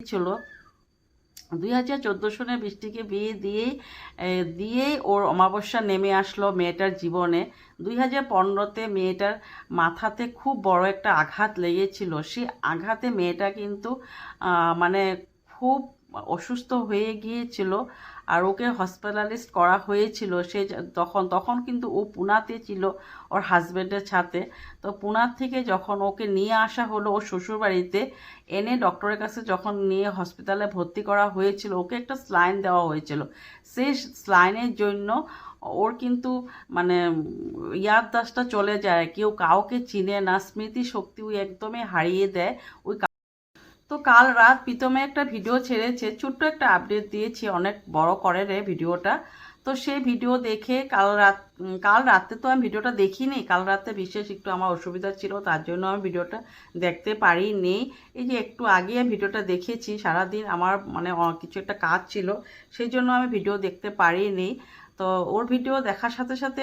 ছিল। দুই হাজার চোদ্দ সনে বৃষ্টিকে বিয়ে দিয়ে দিয়ে ওর অমাবস্যা নেমে আসলো মেয়েটার জীবনে। দুই হাজার পনেরোতে মেয়েটার মাথাতে খুব বড় একটা আঘাত লেগেছিল। সেই আঘাতে মেয়েটা কিন্তু মানে খুব অসুস্থ হয়ে গিয়েছিল আর ওকে হসপিটালাইজড করা হয়েছিল। সে তখন তখন কিন্তু ও পুনাতে ছিল ওর হাজব্যান্ডের সাথে। তো পুনার থেকে যখন ওকে নিয়ে আসা হলো ওর শ্বশুরবাড়িতে, এনে ডক্টরের কাছে যখন নিয়ে হসপিটালে ভর্তি করা হয়েছিল, ওকে একটা স্লাইন দেওয়া হয়েছিল। সেই স্লাইনের জন্য ওর কিন্তু মানে ইয়াদ দাসটা চলে যায়। কেউ কাউকে চিনে না স্মৃতি শক্তি ওই একদমই হারিয়ে দেয়। ওই তো কাল রাত প্রীতমে একটা ভিডিও ছেড়েছে, ছোট্ট একটা আপডেট দিয়েছি, অনেক বড় করে রে ভিডিওটা। তো সেই ভিডিও দেখে কাল রাত কাল রাতে তো আমি ভিডিওটা দেখিনি, কাল রাতে বিশেষ একটু আমার অসুবিধা ছিল, তার জন্য আমি ভিডিওটা দেখতে পারিনি। এই যে একটু আগে আমি ভিডিওটা দেখেছি, সারাদিন আমার মানে কিছু একটা কাজ ছিল, সেই জন্য আমি ভিডিও দেখতে পারিনি। তো ওর ভিডিও দেখার সাথে সাথে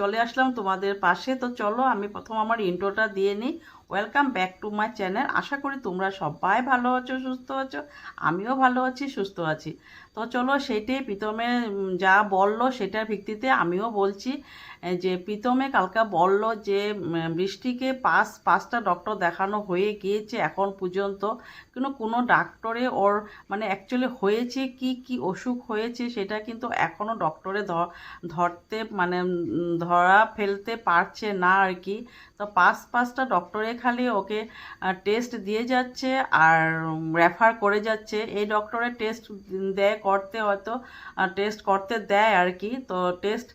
চলে আসলাম তোমাদের পাশে, তো চলো আমি প্রথম আমার ইন্ট্রোটা দিয়ে নিই। Welcome back to my channel আশা করি তোমরা সবাই ভালো আছো, সুস্থ আছো। আমিও ভালো আছি, সুস্থ আছি। তো চলো সেইটাই প্রীতমে যা বলল সেটার ভিত্তিতে আমিও বলছি যে প্রীতমে কালকা বলল যে বৃষ্টিকে পাঁচ, পাঁচটা ডক্টর দেখানো হয়ে গিয়েছে এখন পর্যন্ত। কিন্তু কোনো ডাক্তারে ওর মানে অ্যাকচুয়ালি হয়েছে কি কি অসুখ হয়েছে সেটা কিন্তু এখনও ডক্টরে ধরতে মানে ধরা ফেলতে পারছে না আর কি। তো পাঁচ, পাঁচটা ডক্টরে খালি ওকে টেস্ট দিয়ে যাচ্ছে আর রেফার করে যাচ্ছে। এই ডক্টরের টেস্ট দেয় করতে হয়তো টেস্ট করতে দেয় আর কি। তো টেস্ট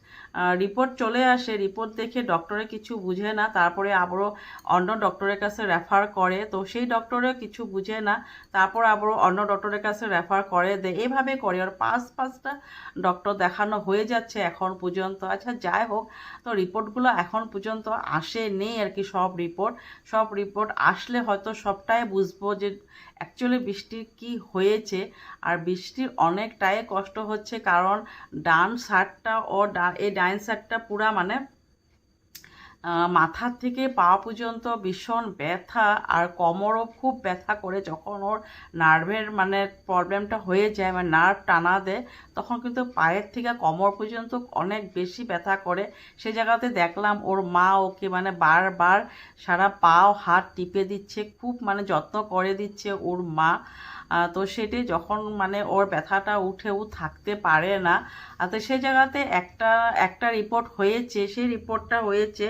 রিপোর্ট চলে আসে। রিপোর্ট দেখে ডক্টরে কিছু বুঝে না। তারপরে আবারও অন্য ডক্টরের কাছে রেফার করে। তো সেই ডক্টরে কিছু বুঝে না। তারপর আবারও অন্য ডক্টরের কাছে রেফার করে। দেয় এভাবে করে। আর পাঁচ, পাঁচটা ডক্টর দেখানো হয়ে যাচ্ছে এখন পর্যন্ত। আচ্ছা যাই হোক। তো রিপোর্টগুলো এখন পর্যন্ত আসে নেই আর কি সব রিপোর্ট সব রিপোর্ট আসলে হয়তো সবটাই বুঝব যে অ্যাকচুয়ালি বৃষ্টির কি হয়েছে। আর বৃষ্টির অনেকটাই কষ্ট হচ্ছে। কারণ ডান সাইডটা ও ডা- এই ডাইন সাইডটা পুরা মানে মাথার থেকে পা পর্যন্ত ভীষণ ব্যথা আর কোমরও খুব ব্যথা করে। যখন ওর নার্ভের মানে প্রবলেমটা হয়ে যায় মানে নার্ভ টানা দেয়, তখন কিন্তু পায়ের থেকে কোমর পর্যন্ত অনেক বেশি ব্যথা করে। সে জায়গাতে দেখলাম ওর মা ওকে মানে বারবার সারা পাও হাত টিপে দিচ্ছে, খুব মানে যত্ন করে দিচ্ছে ওর মা। তো সেটি যখন মানে ওর ব্যথাটা উঠেও থাকতে পারে না তো সেই জায়গাতে একটা একটা রিপোর্ট হয়েছে, সেই রিপোর্টটা হয়েছে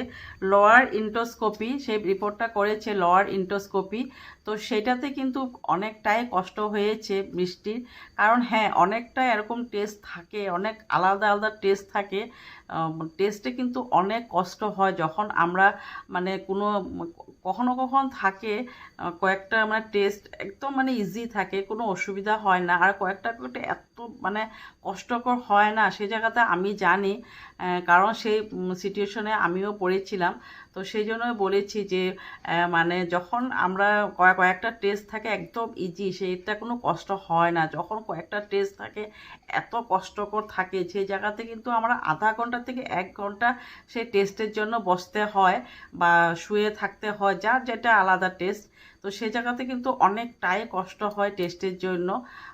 লোয়ার ইন্টোস্কোপি সেই রিপোর্টটা করেছে লোয়ার ইন্টোস্কোপি তো সেটাতে কিন্তু অনেকটাই কষ্ট হয়েছে বৃষ্টির কারণ হ্যাঁ অনেকটা এরকম টেস্ট থাকে, অনেক আলাদা আলাদা টেস্ট থাকে টেস্টে কিন্তু অনেক কষ্ট হয় যখন আমরা মানে কোনো কখনো কখনো থাকে কয়েকটা মানে টেস্ট একদম মানে ইজি থাকে, কোনো অসুবিধা হয় না। আর কয়েকটা কয়েকটা এত মানে কষ্টকর হয় না সেই জায়গাতে আমি জানি কারণ সেই সিচুয়েশনে আমিও পড়েছিলাম। তো সেই জন্য বলেছি যে মানে যখন আমরা কয়েক কয়েকটা টেস্ট থাকে একদম ইজি সেইটা কোনো কষ্ট হয় না। যখন কয়েকটা টেস্ট থাকে, এত কষ্টকর থাকে সেই জায়গাতে কিন্তু আমরা আধা ঘণ্টা থেকে এক ঘণ্টা সেই টেস্টের জন্য বসতে হয় বা শুয়ে থাকতে হয়, যার যেটা আলাদা টেস্ট তো সে জায়গাতে কিন্তু অনেকটাই কষ্ট হয় টেস্টের জন্য।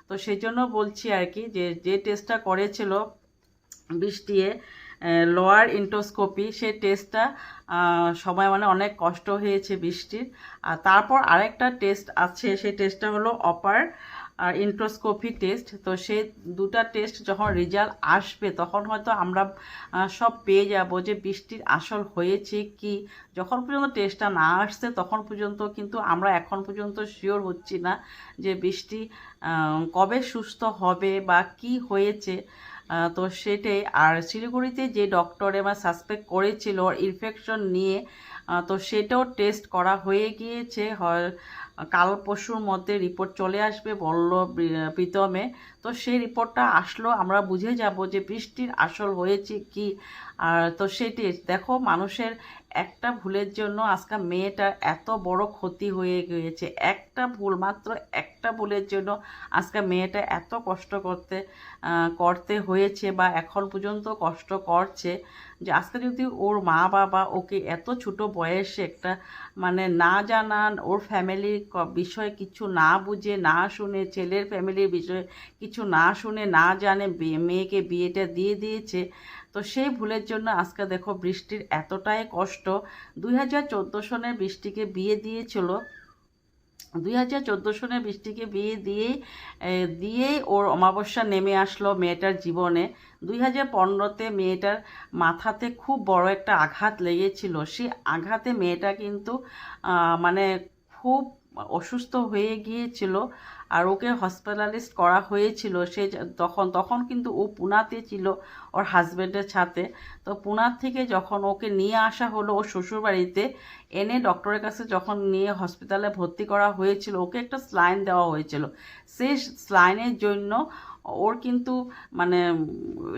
তো সেই জন্য বলছি আর কি যে যে টেস্টটা করেছিল বৃষ্টিয়ে লোয়ার ইন্টোস্কোপি সেই টেস্টটা সময় মানে অনেক কষ্ট হয়েছে বৃষ্টির। আর তারপর আরেকটা টেস্ট আছে সেই টেস্টটা হলো অপার আর ইন্ট্রোস্কোপি টেস্ট, তো সে দুটা টেস্ট যখন রেজাল্ট আসবে, তখন হয়তো আমরা সব পেয়ে যাব যে বৃষ্টির আসল হয়েছে কি। যখন পর্যন্ত টেস্টটা না আসছে, তখন পর্যন্ত কিন্তু আমরা এখন পর্যন্ত শিওর হচ্ছি না যে বৃষ্টি কবে সুস্থ হবে বা কি হয়েছে। তো সেটাই। আর শিলিগুড়িতে যে ডক্টরে আমার সাসপেক্ট করেছিল ইনফেকশন নিয়ে তো সেটাও টেস্ট করা হয়ে গিয়েছে। কাল পরশুর মধ্যে রিপোর্ট চলে আসবে বলল প্রীতমে। তো সেই রিপোর্টটা আসলো, আমরা বুঝে যাব যে বৃষ্টির আসল হয়েছে কি। আর তো সেটি, দেখো, মানুষের একটা ভুলের জন্য আজকে মেয়েটার এত বড় ক্ষতি হয়ে গিয়েছে। একটা ভুল মাত্র একটা ভুলের জন্য আজকে মেয়েটা এত কষ্ট করতে করতে হয়েছে বা এখন পর্যন্ত কষ্ট করছে যে আজকে যদি ওর মা বাবা ওকে এত ছোট বয়সে একটা মানে না জানান, ওর ফ্যামিলির বিষয়ে কিছু না বুঝে, না শুনে, ছেলের ফ্যামিলির বিষয়ে কিছু না শুনে, না জানে মেয়েকে বিয়েটা দিয়ে দিয়েছে। তো সেই ভুলের জন্য আজকে দেখো বৃষ্টির এতটাই কষ্ট। দুই হাজার চোদ্দ সনের বৃষ্টিকে বিয়ে দিয়েছিল। দুই হাজার চোদ্দ সনে বৃষ্টিকে বিয়ে দিয়ে দিয়ে ওর অমাবস্যা নেমে আসলো মেয়েটার জীবনে। দুই হাজার পনেরোতে মেয়েটার মাথাতে খুব বড় একটা আঘাত লেগেছিল। সেই আঘাতে মেয়েটা কিন্তু মানে খুব অসুস্থ হয়ে গিয়েছিল আর ওকে হসপিটালাইজড করা হয়েছিল। সে তখন তখন কিন্তু ও পুনাতে ছিল ওর হাজব্যান্ডের সাথে। তো পুনার থেকে যখন ওকে নিয়ে আসা হলো ওর শ্বশুরবাড়িতে, এনে ডক্টরের কাছে যখন নিয়ে হসপিটালে ভর্তি করা হয়েছিল, ওকে একটা স্লাইন দেওয়া হয়েছিল। সেই স্লাইনের জন্য ওর কিন্তু মানে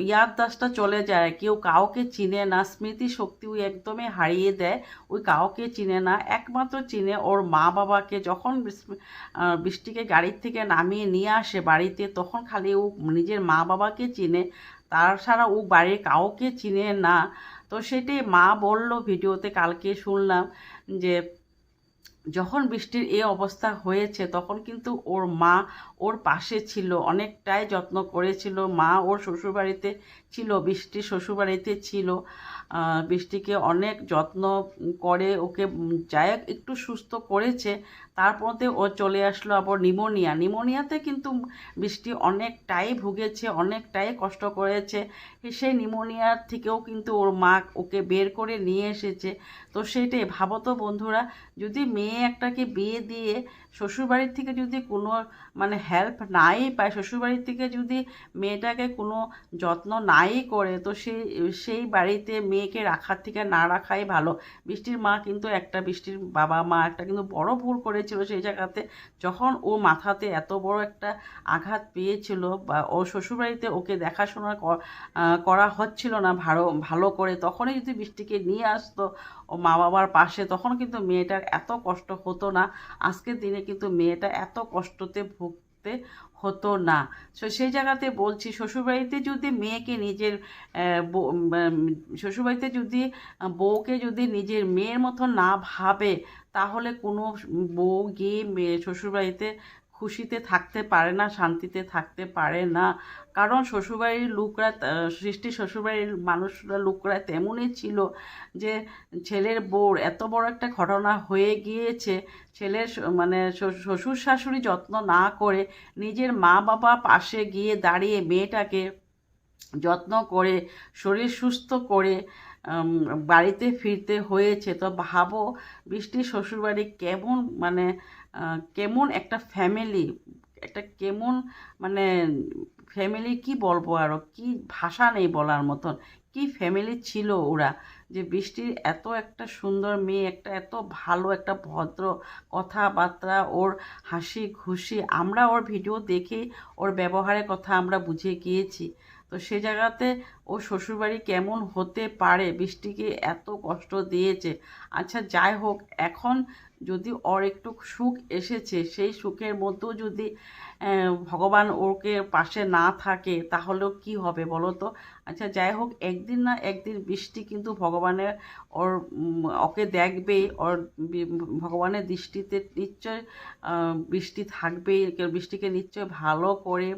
ইয়াদদাসটা চলে যায়। কেউ কাউকে চিনে না স্মৃতি শক্তি ওই একদমই হারিয়ে দেয়। ওই কাউকে চিনে না, একমাত্র চিনে ওর মা বাবাকে যখন বৃষ্টিকে গাড়ির থেকে নামিয়ে নিয়ে আসে বাড়িতে, তখন খালি ও নিজের মা বাবাকে চিনে। তার ছাড়া ও বাড়ির কাউকে চিনে না। তো সেটাই মা বলল ভিডিওতে, কালকে শুনলাম যে যখন বৃষ্টির এই অবস্থা হয়েছে, তখন কিন্তু ওর মা ওর পাশে ছিল, অনেকটাই যত্ন করেছিল। মা ওর শ্বশুরবাড়িতে ছিল বৃষ্টি শ্বশুরবাড়িতে ছিল। বৃষ্টিকে অনেক যত্ন করে ওকে যাই একটু সুস্থ করেছে তারপরে ও চলে আসলো আবার নিমোনিয়া। নিমোনিয়াতে কিন্তু বৃষ্টি অনেকটাই ভুগেছে, অনেকটাই কষ্ট করেছে। সেই নিমোনিয়ার থেকেও কিন্তু ওর মা ওকে বের করে নিয়ে এসেছে। তো সেটাই, ভাবো তো বন্ধুরা, যদি মেয়ে একটাকে বিয়ে দিয়ে শ্বশুরবাড়ির থেকে যদি কোনো মানে হেল্প নাই পায়, শ্বশুরবাড়ির থেকে যদি মেয়েটাকে কোনো যত্ন নাই করে, তো সেই সেই বাড়িতে মেয়েকে রাখার থেকে না রাখাই ভালো। বৃষ্টির মা কিন্তু একটা বৃষ্টির বাবা মা, একটা কিন্তু বড় ভুল করেছিল সেই জায়গাতে। যখন ও মাথাতে এত বড় একটা আঘাত পেয়েছিল বা ও শ্বশুরবাড়িতে ওকে দেখাশোনা করা হচ্ছিল না ভালো ভালো করে, তখনই যদি বৃষ্টিকে নিয়ে আসতো ও মা বাবার পাশে, তখন কিন্তু মেয়েটার এত কষ্ট হতো না। আজকের দিনে কিন্তু মেয়েটা এত কষ্টতে ভুগতে হতো না। তো সেই জায়গাতে বলছি, শ্বশুরবাড়িতে যদি মেয়েকে নিজের শ্বশুরবাড়িতে যদি বউকে যদি নিজের মেয়ের মতো না ভাবে, তাহলে কোনো বউ গিয়ে মেয়ে শ্বশুরবাড়িতে খুশিতে থাকতে পারে না, শান্তিতে থাকতে পারে না। কারণ শ্বশুরবাড়ির লোকরা সৃষ্টি শ্বশুরবাড়ির মানুষরা, লোকরা তেমনই ছিল যে ছেলের বউর এত বড় একটা ঘটনা হয়ে গিয়েছে, ছেলের মানে শ্বশুর শাশুড়ি যত্ন না করে নিজের মা বাবা পাশে গিয়ে দাঁড়িয়ে মেয়েটাকে যত্ন করে, শরীর সুস্থ করে বাড়িতে ফিরতে হয়েছে। তো ভাবো বৃষ্টির শ্বশুরবাড়ি কেমন মানে কেমন একটা ফ্যামিলি একটা কেমন মানে ফ্যামিলি কি বলব আরও কি ভাষা নেই বলার মতন? কি ফ্যামিলি ছিল ওরা? যে বৃষ্টির এত একটা সুন্দর মেয়ে, একটা এত ভালো, একটা ভদ্র কথাবার্তা, ওর হাসি খুশি, আমরা ওর ভিডিও দেখে ওর ব্যবহারের কথা আমরা বুঝে গিয়েছি। তো সে জায়গাতে ও শ্বশুরবাড়ি কেমন হতে পারে? বৃষ্টিকে এত কষ্ট দিয়েছে। আচ্ছা যাই হোক, এখন যদি ওর একটু সুখ এসেছে, সেই সুখের মধ্যেও যদি ভগবান ওকে পাশে না থাকে, তাহলেও কি হবে বলো তো? আচ্ছা যাই হোক, একদিন না একদিন বৃষ্টি কিন্তু ভগবানের ওর ওকে দেখবেই। ওর ভগবানের দৃষ্টিতে নিশ্চয় বৃষ্টি থাকবেই। বৃষ্টিকে নিশ্চয় ভালো করে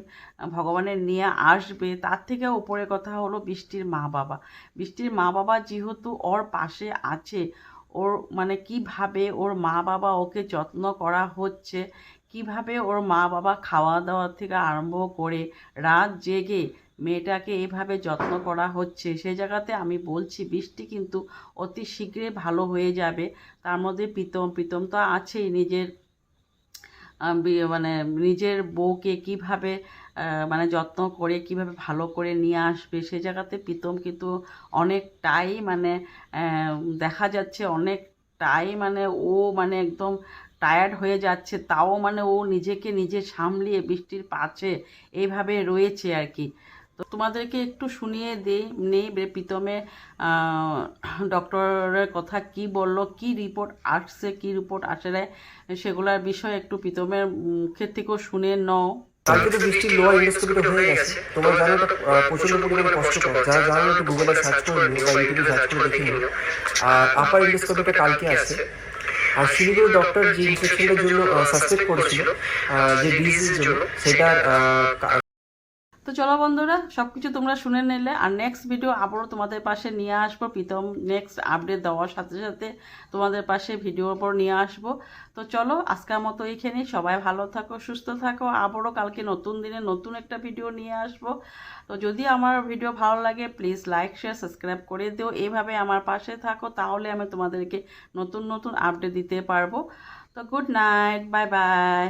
ভগবানের নিয়ে আসবে। তার থেকে উপরে কথা হলো বৃষ্টির মা বাবা বৃষ্টির মা বাবা যেহেতু ওর পাশে আছে, ওর মানে কীভাবে ওর মা বাবা ওকে যত্ন করা হচ্ছে, কীভাবে ওর মা বাবা খাওয়া দাওয়া থেকে আরম্ভ করে রাত জেগে মেয়েটাকে এভাবে যত্ন করা হচ্ছে, সে জায়গাতে আমি বলছি বৃষ্টি কিন্তু অতি শীঘ্রই ভালো হয়ে যাবে। তার মধ্যে প্রীতম প্রীতম তো আছেই, নিজের মানে নিজের বউকে কীভাবে মানে যত্ন করে, কীভাবে ভালো করে নিয়ে আসবে, সে জায়গাতে প্রীতম কিন্তু অনেকটাই মানে দেখা যাচ্ছে অনেকটাই মানে ও মানে একদম টায়ার্ড হয়ে যাচ্ছে, তাও মানে ও নিজেকে নিজে সামলিয়ে বৃষ্টির পাছে এইভাবে রয়েছে আর কি। তো তোমাদেরকে একটু শুনিয়ে দিই, নেই বে, প্রীতমের ডক্টরের কথা কি বলল, কি রিপোর্ট আসছে, কি রিপোর্ট আসে সেগুলোর বিষয়ে একটু প্রীতমের মুখের থেকেও শুনে নাও। কালকে তো ইন্ডোস্কোপিটা হয়ে গেছে। তোমার পরিমাণে যারা জানো একটু গুগলে সার্চ করে বা ইউটিউবে সার্চ করে দেখে নিও। আর আপার কালকে আছে আর শিলিগুড়ি ডক্টর যে ইনফেকশনটার জন্য সাসপেক্ট করেছিল যে ডিজিজের জন্য, সেটার চলো বন্ধুরা সব কিছু তোমরা শুনে নিলে। আর নেক্সট ভিডিও আবারও তোমাদের পাশে নিয়ে আসব। প্রীতম নেক্সট আপডেট দেওয়ার সাথে সাথে তোমাদের পাশে ভিডিওর পর নিয়ে আসব। তো চলো, আজকের মতো এইখানেই সবাই ভালো থাকো, সুস্থ থাকো। আবারও কালকে নতুন দিনে নতুন একটা ভিডিও নিয়ে আসব। তো যদি আমার ভিডিও ভালো লাগে প্লিজ লাইক শেয়ার সাবস্ক্রাইব করে দিও। এইভাবে আমার পাশে থাকো, তাহলে আমি তোমাদেরকে নতুন নতুন আপডেট দিতে পারব। তো গুড নাইট বাই বাই